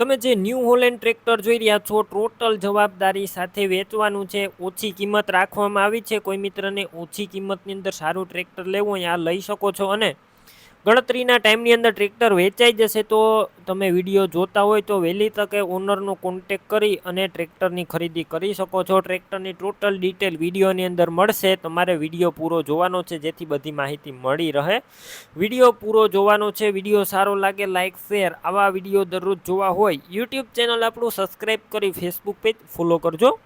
તમે જે new Holland tractor જોઈ રહ્યા છો ટોટલ જવાબદારી સાથે વેચવાનું છે, ઓછી કિંમત રાખવામાં આવી છે. કોઈ મિત્રને ઓછી કિંમતની અંદર સારું ટ્રેક્ટર લેવું હોય લઈ શકો છો. અને ગણતરીના ટાઈમની અંદર ટ્રેક્ટર વેચાઈ જશે તો તમે વીડિયો જોતા હોય તો વહેલી તકે ઓનરનો કોન્ટેક કરી અને ટ્રેક્ટરની ખરીદી કરી શકો છો. ટ્રેક્ટરની ટોટલ ડિટેલ વિડીયોની અંદર મળશે. તમારે વીડિયો પૂરો જોવાનો છે, જેથી બધી માહિતી મળી રહે. વીડિયો પૂરો જોવાનો છે, વીડિયો સારો લાગે લાઇક શેર આવા વીડિયો દરરોજ જોવા હોય યુટ્યુબ ચેનલ આપણું સબસ્ક્રાઈબ કરી ફેસબુક પેજ ફોલો કરજો.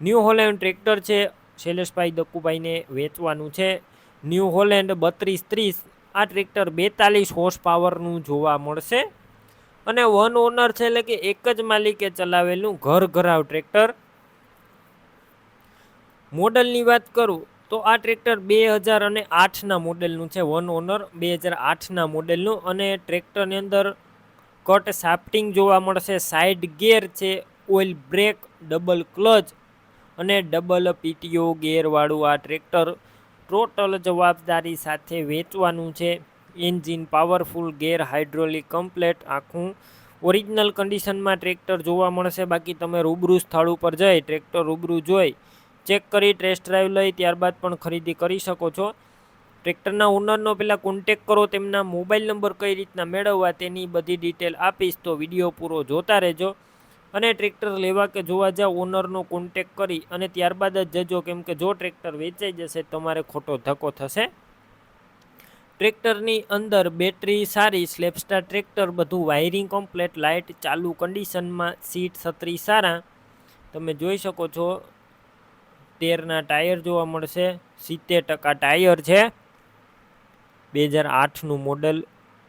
ન્યૂ હોલેન્ડ ટ્રેક્ટર છે, શૈલેષભાઈ દક્કુભાઈને વેચવાનું છે. ન્યૂ હોલેન્ડ બત્રીસ ત્રીસ આ ટ્રેક્ટર બેતાલીસ હોર્સ પાવરનું જોવા મળશે. અને વન ઓનર છે એટલે કે એક જ માલિકે ચલાવેલું ઘર ઘરાવ ટ્રેક્ટર. મોડલની વાત કરું તો આ ટ્રેક્ટર બે હજાર અને આઠના મોડેલનું છે વન ઓનર બે હજાર આઠના મોડેલનું અને ટ્રેક્ટરની અંદર કટ સાફ્ટિંગ જોવા મળશે સાઇડ ગેર છે ઓઇલ બ્રેક ડબલ ક્લચ અને ડબલ પીટીઓ ગેરવાળું આ ટ્રેક્ટર. ટોટલ જવાબદારી સાથે વેચવાનું છે. Engine powerful, gear hydraulic, complete, આખું. ઓરિજિનલ કન્ડિશનમાં ટ્રેક્ટર જોવા મળશે. બાકી તમે રૂબરૂ સ્થળ ઉપર જઈ ટ્રેક્ટર રૂબરૂ જોઈ, ચેક કરી, ટેસ્ટ ડ્રાઈવ લઈ, ત્યારબાદ પણ ખરીદી કરી શકો છો. ટ્રેક્ટરના ઓનરનો પહેલાં કોન્ટેક કરો, તેમના મોબાઈલ નંબર કઈ રીતના મેળવવા તેની બધી ડિટેલ આપીશ. તો વીડિયો પૂરો જોતા રહેજો. અને ટ્રેક્ટર લેવા કે જોવા જાવ ઓનરનો કોન્ટેક કરી અને ત્યારબાદ જ જજો. કેમ કે જો ટ્રેક્ટર વેચાઈ જશે, તમારે ખોટો ધક્કો થશે. ટ્રેક્ટરની અંદર બેટરી સારી સ્લેપસ્ટાર ટ્રેક્ટર, બધું વાયરિંગ કમ્પ્લેટ લાઇટ ચાલુ કન્ડિશનમાં સીટ છત્રી સારા. તમે જોઈ શકો છો, તેરના ટાયર જોવા મળશે. સિત્તેર ટકા ટાયર છે. બે હજાર આઠનું model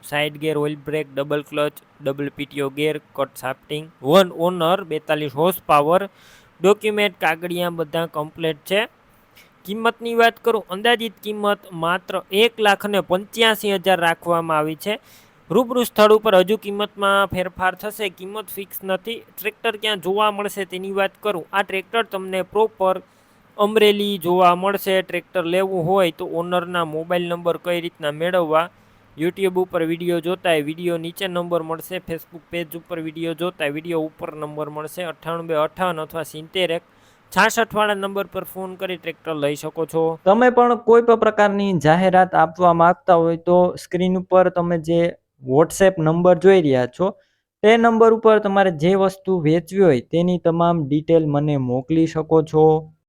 side gear oil brake, double clutch, double PTO gear, cut shafting, one owner, બેતાલીસ હોર્સ પાવર, ડોક્યુમેન્ટ, કાગળિયા બધા કમ્પ્લેટ છે. કિંમતની વાત કરું, અંદાજિત કિંમત માત્ર એક લાખ અને પંચ્યાસી હજાર રાખવામાં આવી છે. રૂબરૂ સ્થળ ઉપર હજુ કિંમતમાં ફેરફાર થશે, કિંમત ફિક્સ નથી. ટ્રેક્ટર ક્યાં જોવા મળશે તેની વાત કરું, આ ટ્રેક્ટર તમને પ્રોપર અમરેલી જોવા મળશે. ટ્રેક્ટર લેવું હોય તો ઓનરના મોબાઈલ નંબર કઈ રીતના મેળવવા યુટ્યુબ ઉપર વીડિયો જોતા વીડિયો નીચે નંબર મળશે ફેસબુક પેજ ઉપર વીડિયો જોતા વીડિયો ઉપર નંબર મળશે, અઠ્ઠાણું બે અઠ્ઠાવન અથવા સિત્તેર એક છાસઠ વાળા નંબર પર ફોન કરી ટ્રેક્ટર લઈ શકો છો. તમે પણ કોઈ પણ પ્રકારની જાહેરાત આપવા માંગતા હોય તો સ્ક્રીન ઉપર તમે જે વોટ્સએપ નંબર જોઈ રહ્યા છો, તે નંબર ઉપર તમારે જે વસ્તુ વેચવી હોય તેની તમામ ડિટેલ મને મોકલી શકો છો.